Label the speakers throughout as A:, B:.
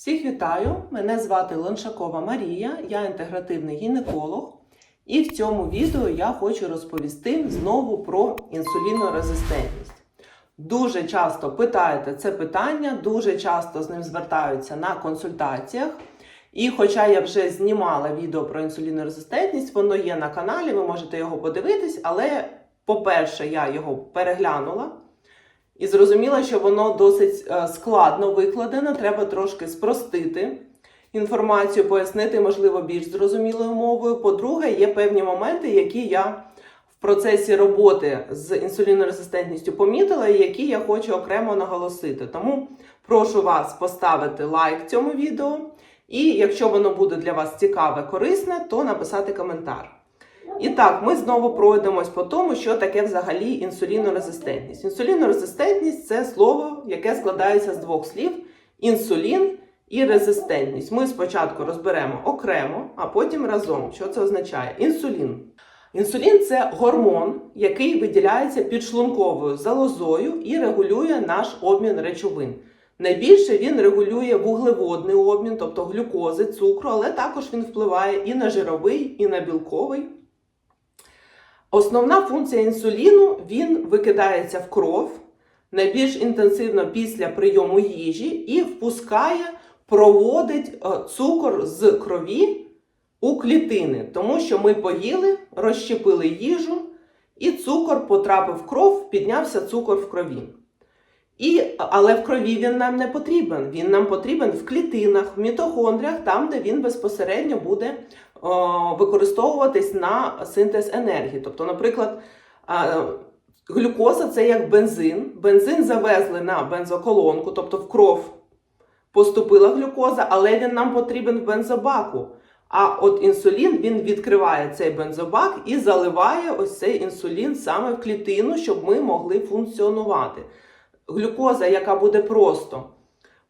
A: Всіх вітаю! Мене звати Лоншакова Марія, я інтегративний гінеколог. І в цьому відео я хочу розповісти знову про інсулінорезистентність. Дуже часто питаєте це питання, дуже часто з ним звертаються на консультаціях. І хоча я вже знімала відео про інсулінорезистентність, воно є на каналі, ви можете його подивитись, але, по-перше, я його переглянула. І зрозуміла, що воно досить е, складно викладено, треба трошки спростити інформацію, пояснити, можливо, більш зрозумілою мовою. По-друге, є певні моменти, які я в процесі роботи з інсулінорезистентністю помітила, і які я хочу окремо наголосити. Тому прошу вас поставити лайк цьому відео. І якщо воно буде для вас цікаве, корисне, то написати коментар. І так, ми знову пройдемось по тому, що таке взагалі інсулінорезистентність. Інсулінорезистентність це слово, яке складається з двох слів: інсулін і резистентність. Ми спочатку розберемо окремо, а потім разом. Що це означає? Інсулін. Інсулін це гормон, який виділяється підшлунковою залозою і регулює наш обмін речовин. Найбільше він регулює вуглеводний обмін, тобто глюкози, цукру, але також він впливає і на жировий, і на білковий. Основна функція інсуліну він викидається в кров найбільш інтенсивно після прийому їжі і впускає, проводить е, цукор з крові у клітини, тому що ми поїли, розщепили їжу, і цукор потрапив в кров, піднявся цукор в крові. І, але в крові він нам не потрібен. Він нам потрібен в клітинах, в мітохондріях, там, де він безпосередньо буде використовуватись на синтез енергії. Тобто, наприклад, глюкоза це як бензин. Бензин завезли на бензоколонку, тобто в кров поступила глюкоза, але він нам потрібен в бензобаку. А от інсулін він відкриває цей бензобак і заливає ось цей інсулін саме в клітину, щоб ми могли функціонувати глюкоза, яка буде просто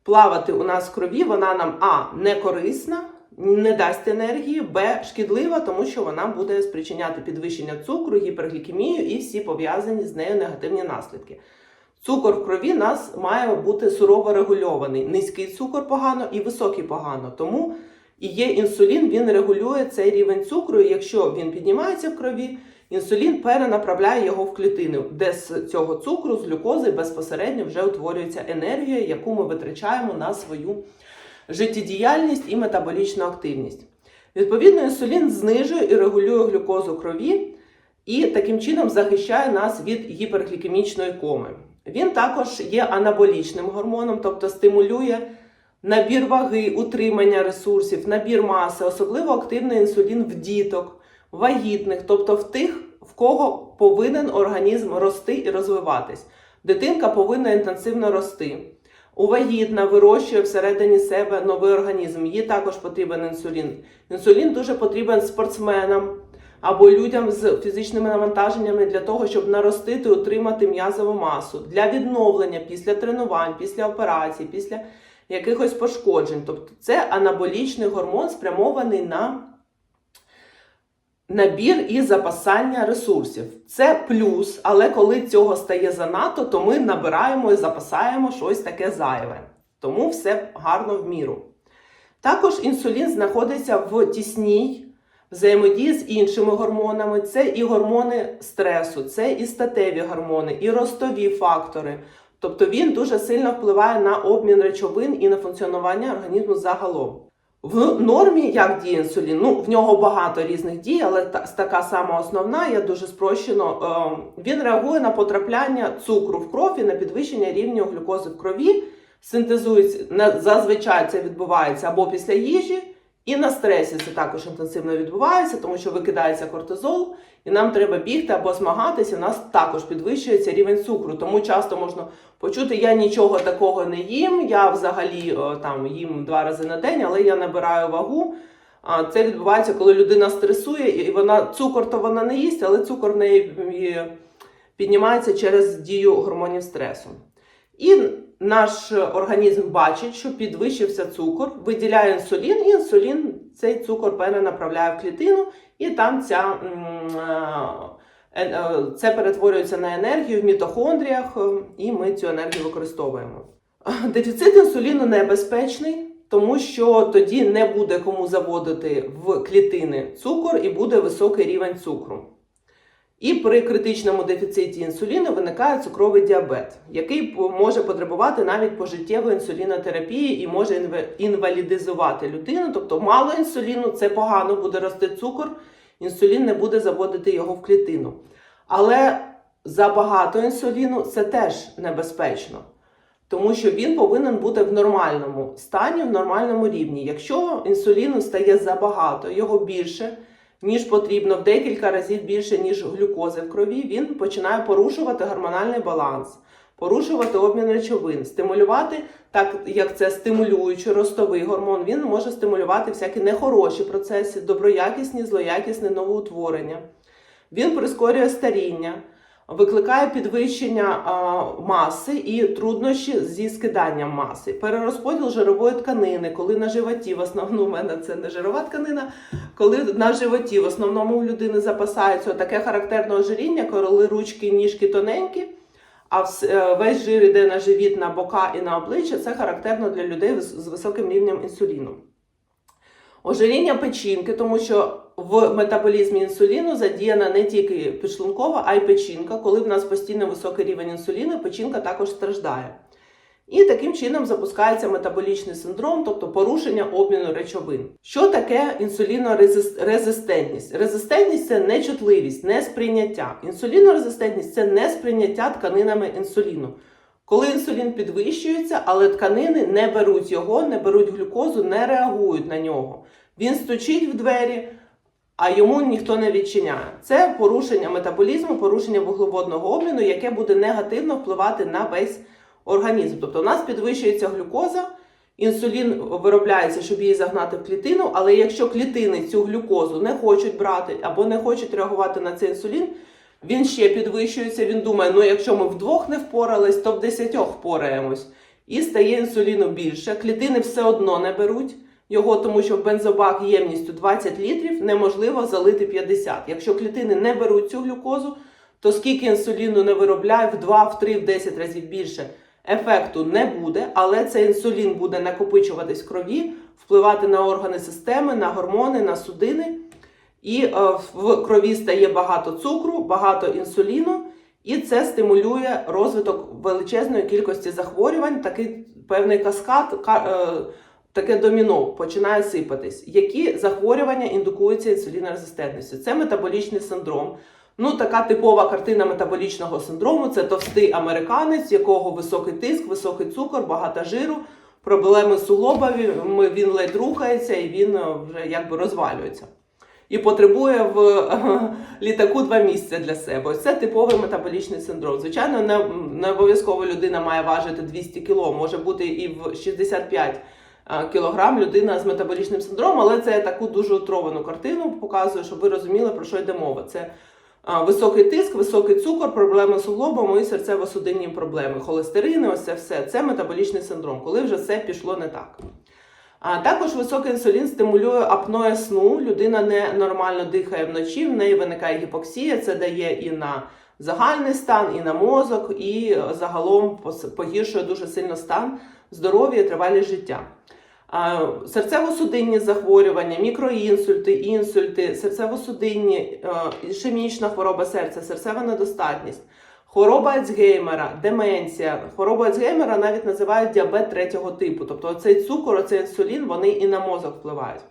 A: плавати у нас в крові, вона нам А не корисна, не дасть енергії, Б шкідлива, тому що вона буде спричиняти підвищення цукру, гіперглікемію і всі пов'язані з нею негативні наслідки. Цукор в крові нас має бути сурово регульований. Низький цукор погано і високий погано. Тому і є інсулін, він регулює цей рівень цукру. І якщо він піднімається в крові, Інсулін перенаправляє його в клітини, де з цього цукру, з глюкози безпосередньо вже утворюється енергія, яку ми витрачаємо на свою життєдіяльність і метаболічну активність. Відповідно, інсулін знижує і регулює глюкозу крові і таким чином захищає нас від гіперглікемічної коми. Він також є анаболічним гормоном, тобто стимулює набір ваги, утримання ресурсів, набір маси, особливо активний інсулін в діток вагітних, тобто в тих, в кого повинен організм рости і розвиватись. Дитинка повинна інтенсивно рости. У вагітна вирощує всередині себе новий організм. Їй також потрібен інсулін. Інсулін дуже потрібен спортсменам або людям з фізичними навантаженнями для того, щоб наростити, утримати м'язову масу для відновлення після тренувань, після операцій, після якихось пошкоджень. Тобто це анаболічний гормон, спрямований на набір і запасання ресурсів. Це плюс, але коли цього стає занадто, то ми набираємо і запасаємо щось таке зайве. Тому все гарно в міру. Також інсулін знаходиться в тісній взаємодії з іншими гормонами. Це і гормони стресу, це і статеві гормони, і ростові фактори. Тобто він дуже сильно впливає на обмін речовин і на функціонування організму загалом. В нормі як діє інсулін? Ну, в нього багато різних дій, але та, така сама основна, я дуже спрощено. Е, він реагує на потрапляння цукру в кров і на підвищення рівня глюкози в крові. Синтезується зазвичай це відбувається або після їжі, і на стресі це також інтенсивно відбувається, тому що викидається кортизол, і нам треба бігти або змагатися. У нас також підвищується рівень цукру. Тому часто можна почути, я нічого такого не їм. Я взагалі там їм два рази на день, але я набираю вагу. Це відбувається, коли людина стресує, і вона цукор то вона не їсть, але цукор в неї піднімається через дію гормонів стресу. І наш організм бачить, що підвищився цукор, виділяє інсулін, і інсулін цей цукор перенаправляє в клітину, і там ця, це перетворюється на енергію в мітохондріях, і ми цю енергію використовуємо. Дефіцит інсуліну небезпечний, тому що тоді не буде кому заводити в клітини цукор і буде високий рівень цукру. І при критичному дефіциті інсуліну виникає цукровий діабет, який може потребувати навіть пожиттєвої інсулінотерапії і може інвалідизувати людину. Тобто мало інсуліну це погано, буде рости цукор, інсулін не буде заводити його в клітину. Але забагато інсуліну це теж небезпечно, тому що він повинен бути в нормальному стані, в нормальному рівні. Якщо інсуліну стає забагато, його більше, ніж потрібно, в декілька разів більше, ніж глюкози в крові, він починає порушувати гормональний баланс, порушувати обмін речовин, стимулювати, так як це стимулюючий ростовий гормон, він може стимулювати всякі нехороші процеси, доброякісні, злоякісні новоутворення. Він прискорює старіння, викликає підвищення маси і труднощі зі скиданням маси, перерозподіл жирової тканини, коли на животі, в основному у мене це не жирова тканина, коли на животі в основному у людини запасається таке характерне ожиріння, коли ручки ніжки тоненькі, а е, весь жир йде на живіт, на бока і на обличчя. Це характерно для людей з високим рівнем інсуліну. Ожиріння печінки, тому що в метаболізмі інсуліну задіяна не тільки підшлункова, а й печінка. Коли в нас постійно високий рівень інсуліну, печінка також страждає. І таким чином запускається метаболічний синдром, тобто порушення обміну речовин. Що таке інсулінорезистентність? Резистентність це нечутливість, несприйняття. Інсулінорезистентність це несприйняття тканинами інсуліну. Коли інсулін підвищується, але тканини не беруть його, не беруть глюкозу, не реагують на нього. Він стучить в двері, а йому ніхто не відчиняє. Це порушення метаболізму, порушення вуглеводного обміну, яке буде негативно впливати на весь організм. Тобто у нас підвищується глюкоза, інсулін виробляється, щоб її загнати в клітину, але якщо клітини цю глюкозу не хочуть брати або не хочуть реагувати на цей інсулін, він ще підвищується. Він думає, ну якщо ми вдвох не впорались, то в десятьох впораємось. І стає інсуліну більше. Клітини все одно не беруть його, тому що бензобак ємністю 20 літрів неможливо залити 50. Якщо клітини не беруть цю глюкозу, то скільки інсуліну не виробляє, в 2, в 3, в 10 разів більше ефекту не буде, але цей інсулін буде накопичуватись в крові, впливати на органи системи, на гормони, на судини. І е, в крові стає багато цукру, багато інсуліну, і це стимулює розвиток величезної кількості захворювань, такий певний каскад, ка- е, таке доміно починає сипатись. Які захворювання індукуються інсулінорезистентністю? Це метаболічний синдром. Ну, така типова картина метаболічного синдрому це товстий американець, якого високий тиск, високий цукор, багато жиру, проблеми з суглобами, він ледь рухається і він е, вже якби розвалюється. І потребує в літаку два місця для себе. Ось це типовий метаболічний синдром. Звичайно, не, не обов'язково людина має важити 200 кг, може бути і в 65 е, кілограм людина з метаболічним синдромом, але це таку дуже утровану картину показую, щоб ви розуміли, про що йде мова. Це Високий тиск, високий цукор, проблеми з суглобом і серцево-судинні проблеми, холестерини, ось це все. Це метаболічний синдром, коли вже все пішло не так. А також високий інсулін стимулює апноє сну. Людина не нормально дихає вночі, в неї виникає гіпоксія. Це дає і на загальний стан, і на мозок, і е, загалом погіршує дуже сильно стан здоров'я і тривалість життя. Серцево-судинні захворювання, мікроінсульти, інсульти, серцево-судинні, е, ішемічна хвороба серця, серцева недостатність, хвороба Альцгеймера, деменція. Хвороба Альцгеймера навіть називають діабет третього типу. Тобто цей цукор, оцей інсулін, вони і на мозок впливають.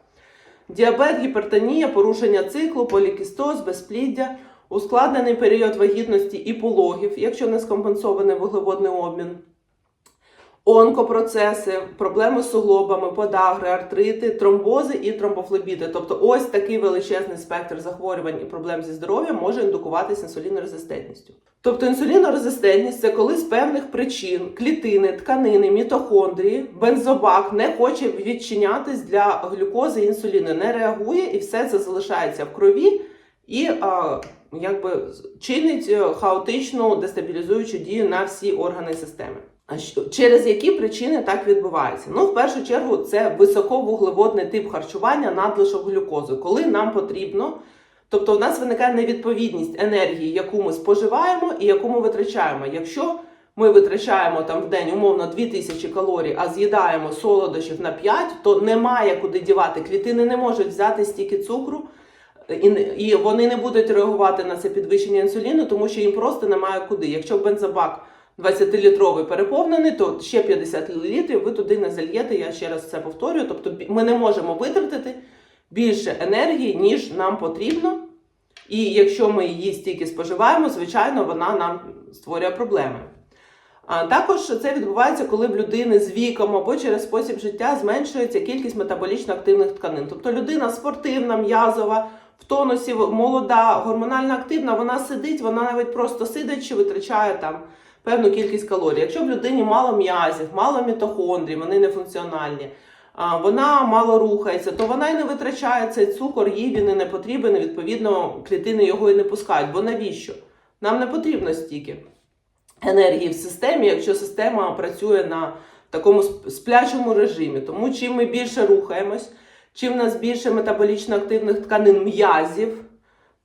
A: Діабет, гіпертонія, порушення циклу, полікістоз, безпліддя, ускладнений період вагітності і пологів, якщо не скомпенсований вуглеводний обмін онкопроцеси, проблеми з суглобами, подагри, артрити, тромбози і тромбофлебіти. Тобто, ось такий величезний спектр захворювань і проблем зі здоров'ям може індукуватися інсулінорезистентністю. Тобто інсулінорезистентність це коли з певних причин клітини, тканини, мітохондрії, бензобак не хоче відчинятись для глюкози і інсуліну, не реагує, і все це залишається в крові і а, якби чинить е, хаотичну дестабілізуючу дію на всі органи системи. Через які причини так відбувається? Ну, в першу чергу, це високовуглеводний тип харчування, надлишок глюкози, коли нам потрібно. Тобто, у нас виникає невідповідність енергії, яку ми споживаємо і яку ми витрачаємо. Якщо ми витрачаємо там в день умовно 2000 калорій, а з'їдаємо солодощів на 5, то немає куди дівати. Клітини не можуть взяти стільки цукру, і вони не будуть реагувати на це підвищення інсуліну, тому що їм просто немає куди. Якщо бензобак 20-літровий переповнений, то ще 50 літрів ви туди не зальєте. Я ще раз це повторюю. Тобто ми не можемо витратити більше енергії, ніж нам потрібно. І якщо ми її стільки споживаємо, звичайно, вона нам створює проблеми. А також це відбувається, коли в людини з віком або через спосіб життя зменшується кількість метаболічно активних тканин. Тобто людина спортивна, м'язова, в тонусі, молода, гормонально активна, вона сидить, вона навіть просто сидячи витрачає там певну кількість калорій. Якщо в людині мало м'язів, мало мітохондрій, вони не функціональні, вона мало рухається, то вона й не витрачає цей цукор, їй він і не потрібен, і відповідно клітини його і не пускають. Бо навіщо? Нам не потрібно стільки енергії в системі, якщо система працює на такому сплячому режимі. Тому чим ми більше рухаємось, чим в нас більше метаболічно активних тканин м'язів,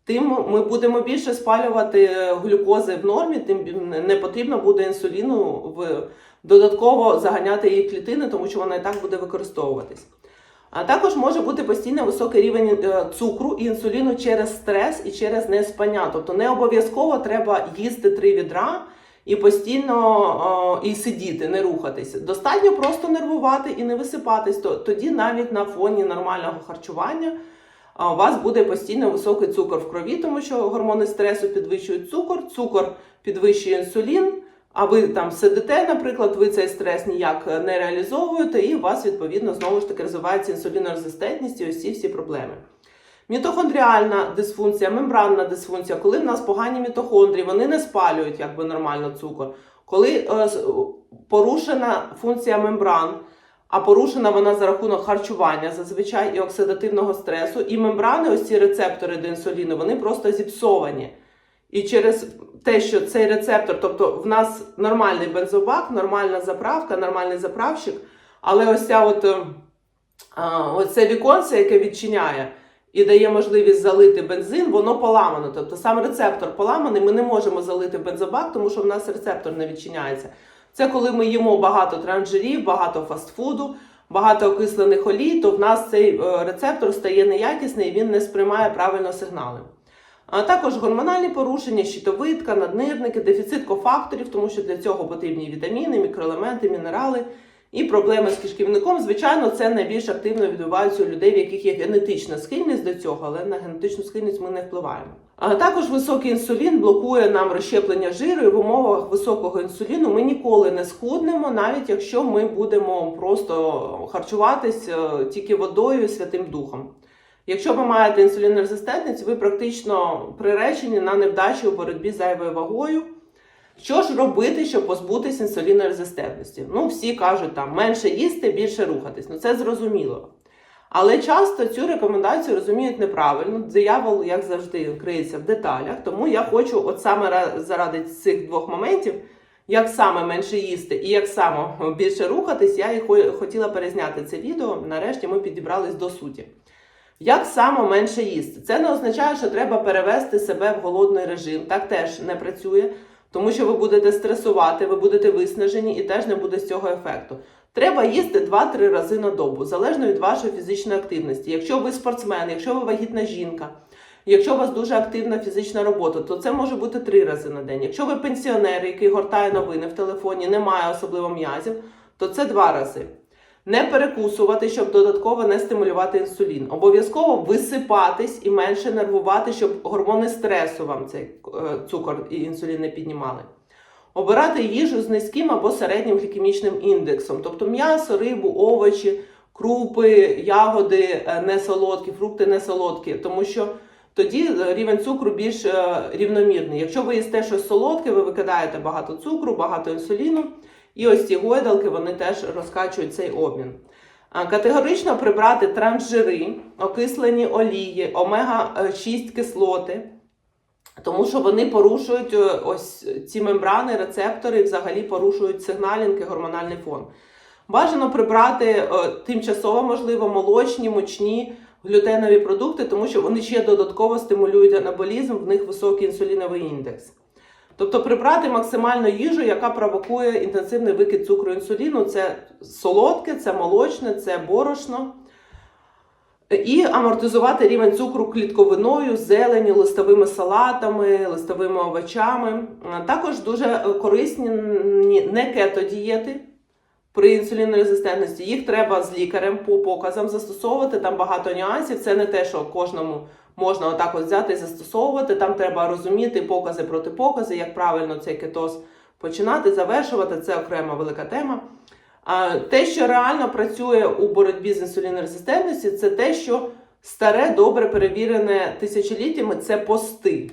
A: тим ми будемо більше спалювати глюкози в нормі, тим не потрібно буде інсуліну в додатково заганяти її клітини, тому що вона і так буде використовуватись. А також може бути постійно високий рівень е, цукру і інсуліну через стрес і через неспання. Тобто не обов'язково треба їсти три відра і постійно е, і сидіти, не рухатися. Достатньо просто нервувати і не висипатись. То тоді навіть на фоні нормального харчування у вас буде постійно високий цукор в крові, тому що гормони стресу підвищують цукор, цукор підвищує інсулін. А ви там сидите, наприклад, ви цей стрес ніяк не реалізовуєте, і у вас відповідно знову ж таки розвивається інсулінорезистентність і ці всі проблеми. Мітохондріальна дисфункція, мембранна дисфункція, коли в нас погані мітохондрії, вони не спалюють якби нормально цукор. Коли е, порушена функція мембран, а порушена вона за рахунок харчування зазвичай і оксидативного стресу, і мембрани, ось ці рецептори до інсуліну, вони просто зіпсовані. І через те, що цей рецептор, тобто в нас нормальний бензобак, нормальна заправка, нормальний заправщик, але ось ця от, е, ось це віконце, яке відчиняє і дає можливість залити бензин, воно поламано. Тобто сам рецептор поламаний, ми не можемо залити бензобак, тому що в нас рецептор не відчиняється. Це коли ми їмо багато транжирів, багато фастфуду, багато окислених олій, то в нас цей е, рецептор стає неякісний він не сприймає правильно сигнали. А також гормональні порушення, щитовидка, наднирники, дефіцит кофакторів, тому що для цього потрібні вітаміни, мікроелементи, мінерали і проблеми з кишківником. Звичайно, це найбільш активно відбувається у людей, в яких є генетична схильність до цього, але на генетичну схильність ми не впливаємо. А також високий інсулін блокує нам розщеплення жиру, і в умовах високого інсуліну ми ніколи не схуднемо, навіть якщо ми будемо просто харчуватись е, тільки водою і святим духом. Якщо ви маєте інсулінорезистентність, ви практично приречені на невдачі у боротьбі з зайвою вагою. Що ж робити, щоб позбутися інсулінорезистентності? Ну, всі кажуть там менше їсти, більше рухатись. Ну це зрозуміло. Але часто цю рекомендацію розуміють неправильно. Диявол, як завжди, криється в деталях. Тому я хочу, от саме заради цих двох моментів, як саме менше їсти і як саме більше рухатись, я і хотіла перезняти це відео. Нарешті ми підібрались до суті. Як саме менше їсти? Це не означає, що треба перевести себе в голодний режим. Так теж не працює, тому що ви будете стресувати, ви будете виснажені і теж не буде з цього ефекту. Треба їсти 2-3 рази на добу, залежно від вашої фізичної активності. Якщо ви спортсмен, якщо ви вагітна жінка, якщо у вас дуже активна фізична робота, то це може бути 3 рази на день. Якщо ви пенсіонер, який гортає новини в телефоні, не має особливо м'язів, то це 2 рази. Не перекусувати, щоб додатково не стимулювати інсулін. Обов'язково висипатись і менше нервувати, щоб гормони стресу вам цей е, цукор і інсулін не піднімали. Обирати їжу з низьким або середнім глікемічним індексом, тобто м'ясо, рибу, овочі, крупи, ягоди е, не солодкі, фрукти не солодкі, тому що тоді е, рівень цукру більш е, рівномірний. Якщо ви їсте щось солодке, ви викидаєте багато цукру, багато інсуліну, і ось ці гойдалки вони теж розкачують цей обмін. Категорично прибрати трансжири, окислені олії, омега-6 кислоти, тому що вони порушують е, ось ці мембрани, рецептори і взагалі порушують сигналінг і гормональний фон. Бажано прибрати е, тимчасово, можливо, молочні, мучні, глютенові продукти, тому що вони ще додатково стимулюють анаболізм, в них високий інсуліновий індекс. Тобто прибрати максимально їжу, яка провокує інтенсивний викид цукру інсуліну. Це солодке, це молочне, це борошно. І амортизувати рівень цукру клітковиною, зеленю, листовими салатами, листовими овочами. Також дуже е, корисні не кето-дієти при інсулінорезистентності. Їх треба з лікарем по показам застосовувати. Там багато нюансів. Це не те, що кожному можна отак от взяти і застосовувати. Там треба розуміти покази протипокази, як правильно цей кетоз починати, завершувати. Це окрема велика тема. Те, що реально працює у боротьбі з інсулінорезистентністю, це те, що старе, добре перевірене тисячоліттями це пости.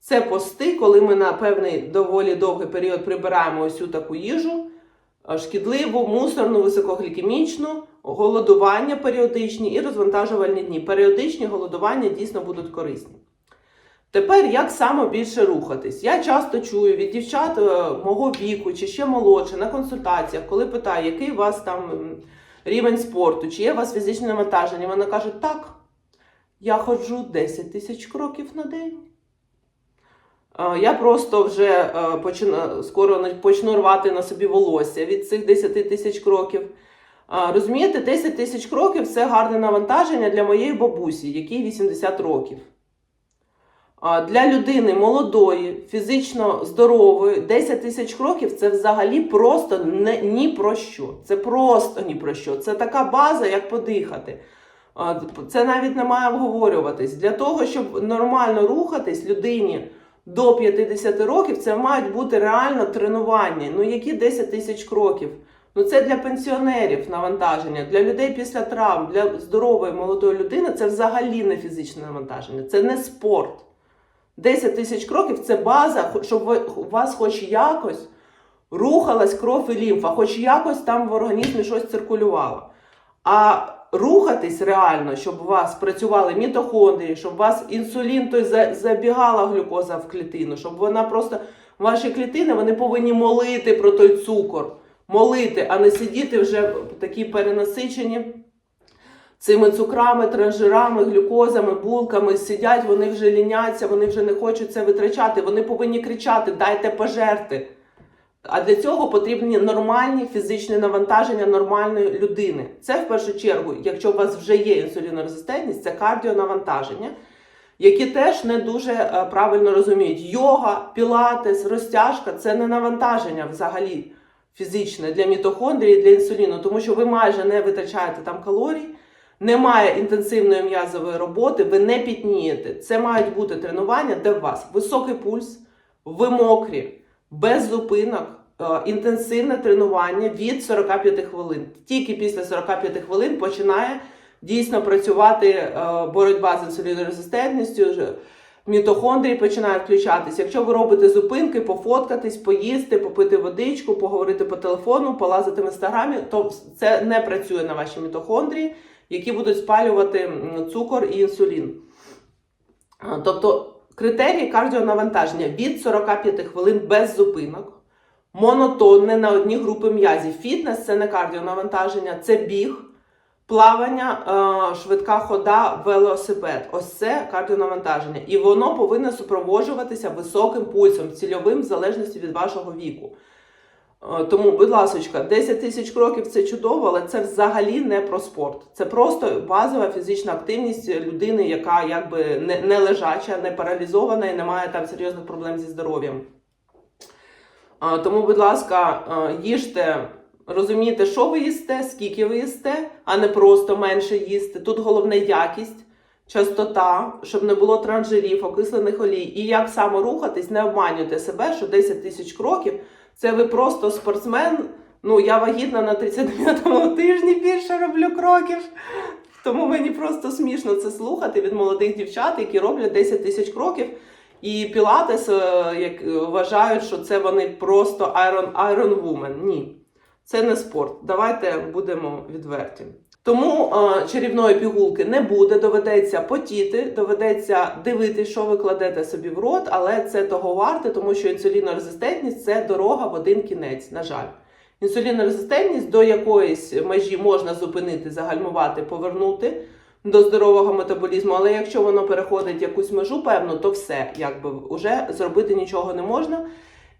A: Це пости, коли ми на певний доволі довгий період прибираємо ось таку їжу, шкідливу, мусорну, високоглікемічну, голодування періодичні і розвантажувальні дні. Періодичні голодування дійсно будуть корисні. Тепер як саме більше рухатись? Я часто чую від дівчат е, мого віку чи ще молодше на консультаціях, коли питаю, який у вас там рівень спорту, чи є у вас фізичне навантаження, вони кажуть, так, я ходжу 10 тисяч кроків на день. Е, Я просто вже е, почина- скоро почну рвати на собі волосся від цих 10 тисяч кроків. Розумієте, 10 тисяч кроків це гарне навантаження для моєї бабусі, якій 80 років. Для людини молодої, фізично здорової, 10 тисяч кроків це взагалі просто не, ні про що. Це просто ні про що. Це така база, як подихати. Це навіть не має обговорюватись. Для того, щоб нормально рухатись людині до 50 років, це мають бути реально тренування. Ну які 10 тисяч кроків? Ну це для пенсіонерів навантаження, для людей після травм, для здорової молодої людини це взагалі не фізичне навантаження, це не спорт. 10 тисяч кроків це база, щоб у вас хоч якось рухалась кров і лімфа, хоч якось там в організмі щось циркулювало. А рухатись реально, щоб у вас працювали мітохондрії, щоб у вас інсулін, той забігала глюкоза в клітину, щоб вона просто ваші клітини вони повинні молити про той цукор. Молити, а не сидіти вже такі перенасичені цими цукрами, транжирами, глюкозами, булками сидять, вони вже ліняться, вони вже не хочуть це витрачати. Вони повинні кричати: дайте пожерти. А для цього потрібні нормальні фізичні навантаження нормальної людини. Це в першу чергу, якщо у вас вже є інсулінорезистентність, це кардіонавантаження, які теж не дуже е, правильно розуміють. Йога, пілатес, розтяжка це не навантаження взагалі фізичне для мітохондрії, для інсуліну, тому що ви майже не витрачаєте там калорій. Немає інтенсивної м'язової роботи, ви не пітнієте. Це мають бути тренування, де у вас високий пульс, ви мокрі, без зупинок, е, інтенсивне тренування від 45 хвилин. Тільки після 45 хвилин починає дійсно працювати е, боротьба з інсулінорезистентністю. Мітохондрії починають включатись. Якщо ви робите зупинки, пофоткатись, поїсти, попити водичку, поговорити по телефону, полазити в інстаграмі, то це не працює на ваші мітохондрії, які будуть спалювати цукор і інсулін. Тобто критерії кардіонавантаження від 45 хвилин без зупинок, монотонне на одні групи м'язів. Фітнес це не кардіонавантаження, це біг, плавання, швидка хода, велосипед. Ось це кардіонавантаження. І воно повинно супроводжуватися високим пульсом, цільовим в залежності від вашого віку. Е, Тому, будь ласка, 10 тисяч кроків це чудово, але це взагалі не про спорт. Це просто базова фізична активність людини, яка якби не, не лежача, не паралізована і не має там серйозних проблем зі здоров'ям. Е, Тому, будь ласка, е, їжте, розумійте, що ви їсте, скільки ви їсте, а не просто менше їсти. Тут головне якість, частота, щоб не було транжирів, окислених олій. І як саме рухатись, не обманюйте себе, що 10 тисяч кроків це ви просто спортсмен. Ну, я вагітна на 39-му тижні більше роблю кроків. Тому мені просто смішно це слухати від молодих дівчат, які роблять 10 тисяч кроків. І пілатес е, як е, вважають, що це вони просто Iron, Iron Woman. Ні, це не спорт. Давайте будемо відверті. Тому е, чарівної пігулки не буде, доведеться потіти, доведеться дивитися, що ви кладете собі в рот, але це того варте, тому що інсулінорезистентність це дорога в один кінець, на жаль. Інсулінорезистентність до якоїсь межі можна зупинити, загальмувати, повернути. до здорового метаболізму. Але якщо воно переходить якусь межу певну, то все, якби вже зробити нічого не можна.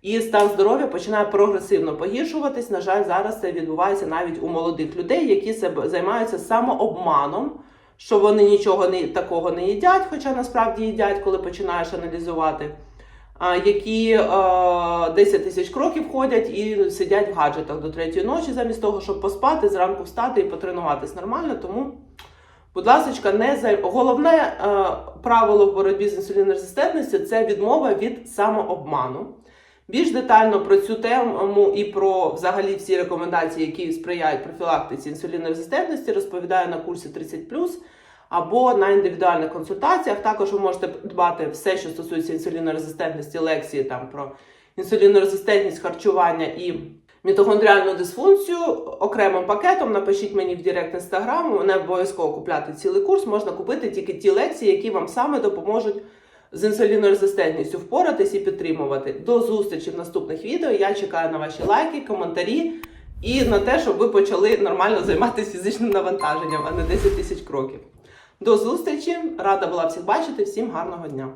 A: І стан здоров'я починає прогресивно погіршуватись. На жаль, зараз це відбувається навіть у молодих людей, які займаються самообманом, що вони нічого не такого не їдять, хоча насправді їдять, коли починаєш аналізувати. Які е, 10 тисяч кроків ходять і сидять в гаджетах до третьої ночі, замість того, щоб поспати, зранку встати і потренуватись нормально. Тому, будь ласка, не зай... головне е, правило в боротьбі з інсулінорезистентністю це відмова від самообману. Більш детально про цю тему і про взагалі всі рекомендації, які сприяють профілактиці інсулінорезистентності, розповідаю на курсі 30+, або на індивідуальних консультаціях. Також ви можете дбати все, що стосується інсулінорезистентності, лекції там про інсулінорезистентність харчування і мітохондріальну дисфункцію окремим пакетом. Напишіть мені в Директ інстаграму. Не обов'язково купляти цілий курс, можна купити тільки ті лекції, які вам саме допоможуть з інсулінорезистентністю впоратись і підтримувати. До зустрічі в наступних відео. Я чекаю на ваші лайки, коментарі і на те, щоб ви почали нормально займатися фізичним навантаженням, а не 10 тисяч кроків. До зустрічі! Рада була всіх бачити. Всім гарного дня!